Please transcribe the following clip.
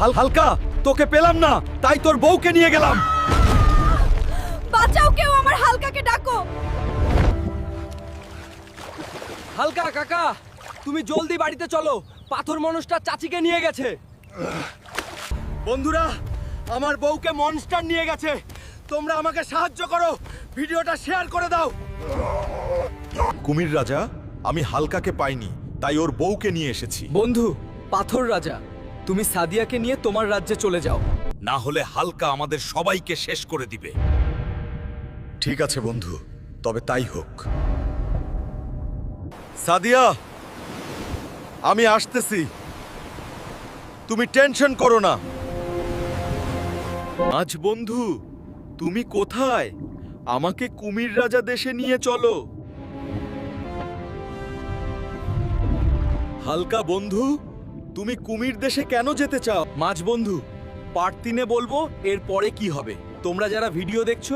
হাল হালকা তোকে পেলাম না তাই তোর বউকে নিয়ে গেলাম। বাঁচাও কেউ আমার হালকাকে ডাকো। হালকা কাকা তুমি জলদি বাড়িতে চলো পাথর মানুষটা চাচিকে নিয়ে গেছে। বন্ধুরা আমার বউকে মনস্টার নিয়ে গেছে। তোমরা আমাকে সাহায্য করো ভিডিওটা শেয়ার করে দাও। কুমির রাজা আমি হালকাকে পাইনি তাই ওর বউকে নিয়ে এসেছি। বন্ধু পাথর রাজা তুমি সাদিয়াকে নিয়ে তোমার রাজ্যে চলে যাও। না হলে হালকা আমাদের সবাইকে শেষ করে দিবে। ঠিক আছে বন্ধু তবে তাই হোক। সাদিয়া আমি আসতেছি। তুমি টেনশন করো না। আজ বন্ধু তুমি কোথায়? আমাকে কুমির রাজা দেশে নিয়ে চলো। হালকা বন্ধু তুমি কুমির দেশে কেন যেতে চাও? মাছ বন্ধু পার্ট তিনে বলব, এরপরে কি হবে? তোমরা যারা ভিডিও দেখছ